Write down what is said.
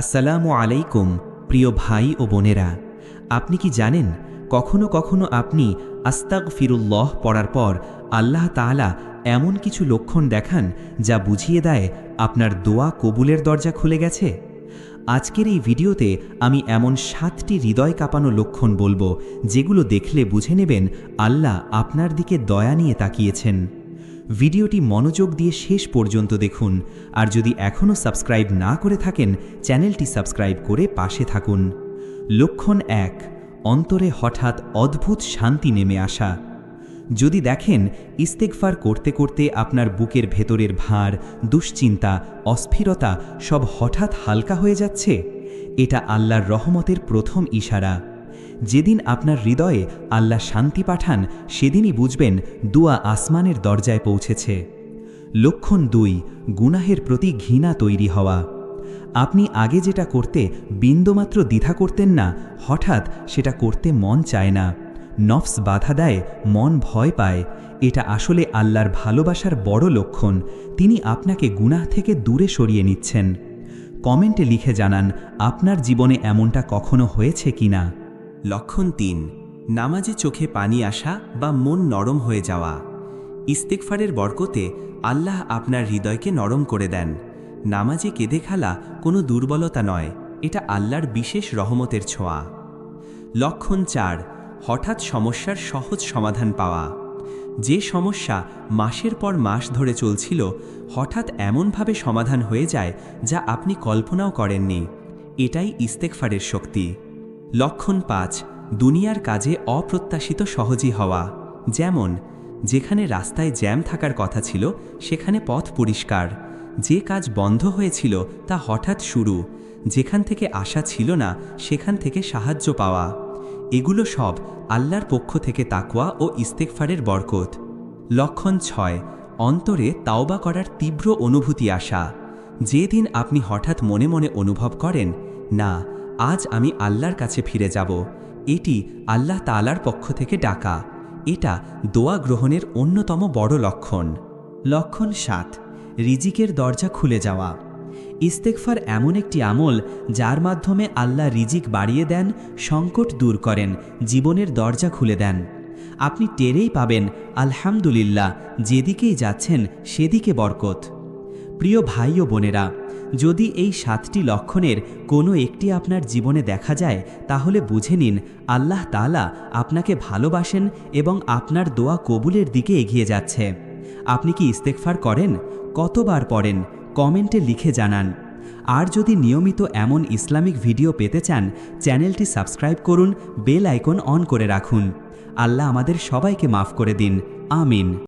আসসালামু আলাইকুম, প্রিয় ভাই ও বোনেরা। আপনি কি জানেন, কখনো কখনো আপনি আস্তাক ফিরুল্লহ পড়ার পর আল্লাহ তাআলা এমন কিছু লক্ষণ দেখান যা বুঝিয়ে দেয় আপনার দোয়া কবুলের দরজা খুলে গেছে? আজকের এই ভিডিওতে আমি এমন সাতটি হৃদয় কাঁপানো লক্ষণ বলব যেগুলো দেখলে বুঝে নেবেন আল্লাহ আপনার দিকে দয়া নিয়ে তাকিয়েছেন। ভিডিওটি মনোযোগ দিয়ে শেষ পর্যন্ত দেখুন। আর যদি এখনও সাবস্ক্রাইব না করে থাকেন, চ্যানেলটি সাবস্ক্রাইব করে পাশে থাকুন। লক্ষণ এক, অন্তরে হঠাৎ অদ্ভুত শান্তি নেমে আসা। যদি দেখেন ইস্তেকফার করতে করতে আপনার বুকের ভেতরের ভার, দুশ্চিন্তা, অস্থিরতা সব হঠাৎ হালকা হয়ে যাচ্ছে, এটা আল্লাহর রহমতের প্রথম ইশারা। যেদিন আপনার হৃদয়ে আল্লাহ শান্তি পাঠান, সেদিনই বুঝবেন দুয়া আসমানের দরজায় পৌঁছেছে। লক্ষণ দুই, গুনাহের প্রতি ঘৃণা তৈরি হওয়া। আপনি আগে যেটা করতে বিন্দুমাত্র দ্বিধা করতেন না, হঠাৎ সেটা করতে মন চায় না। নফস বাধা দেয়, মন ভয় পায়। এটা আসলে আল্লাহর ভালোবাসার বড় লক্ষণ। তিনি আপনাকে গুনাহ থেকে দূরে সরিয়ে নিচ্ছেন। কমেন্টে লিখে জানান, আপনার জীবনে এমনটা কখনো হয়েছে কিনা? লক্ষণ তিন, নামাজে চোখে পানি আসা বা মন নরম হয়ে যাওয়া। ইস্তেকফারের বরকতে আল্লাহ আপনার হৃদয়কে নরম করে দেন। নামাজে কেঁদে খেলা কোনো দুর্বলতা নয়, এটা আল্লাহর বিশেষ রহমতের ছোঁয়া। লক্ষণ চার, হঠাৎ সমস্যার সহজ সমাধান পাওয়া। যে সমস্যা মাসের পর মাস ধরে চলছিল, হঠাৎ এমনভাবে সমাধান হয়ে যায় যা আপনি কল্পনাও করেননি। এটাই ইস্তেকফারের শক্তি। লক্ষণ পাঁচ, দুনিয়ার কাজে অপ্রত্যাশিত সহজই হওয়া। যেমন, যেখানে রাস্তায় জ্যাম থাকার কথা ছিল, সেখানে পথ পরিষ্কার। যে কাজ বন্ধ হয়েছিল, তা হঠাৎ শুরু। যেখান থেকে আশা ছিল না, সেখান থেকে সাহায্য পাওয়া। এগুলো সব আল্লাহর পক্ষ থেকে তাকওয়া ও ইস্তেকফারের বরকত। লক্ষণ ছয়, অন্তরে তাওবা করার তীব্র অনুভূতি আসা। যেদিন আপনি হঠাৎ মনে মনে অনুভব করেন, না আজ আমি আল্লাহর কাছে ফিরে যাব। এটি আল্লাহ তালার পক্ষ থেকে ডাকা। এটা দোয়া গ্রহণের অন্যতম বড় লক্ষণ। লক্ষণ সাত, রিজিকের দরজা খুলে যাওয়া। ইস্তেকফার এমন একটি আমল যার মাধ্যমে আল্লাহ রিজিক বাড়িয়ে দেন, সংকট দূর করেন, জীবনের দরজা খুলে দেন। আপনি টেরেই পাবেন, আলহামদুলিল্লাহ, যেদিকেই যাচ্ছেন, সেদিকে বরকত। প্রিয় ভাই ও বোনেরা যদি এই সাতটি লক্ষণের কোনো একটি আপনার জীবনে দেখা যায়, তাহলে বুঝে নিন, আল্লাহ তালা আপনাকে ভালোবাসেন এবং আপনার দোয়া কবুলের দিকে এগিয়ে যাচ্ছে। আপনি কি ইস্তেকফার করেন? কতবার পড়েন? কমেন্টে লিখে জানান। আর যদি নিয়মিত এমন ইসলামিক ভিডিও পেতে চান, চ্যানেলটি সাবস্ক্রাইব করুন, বেল আইকন অন করে রাখুন। আল্লাহ আমাদের সবাইকে মাফ করে দিন। আমিন।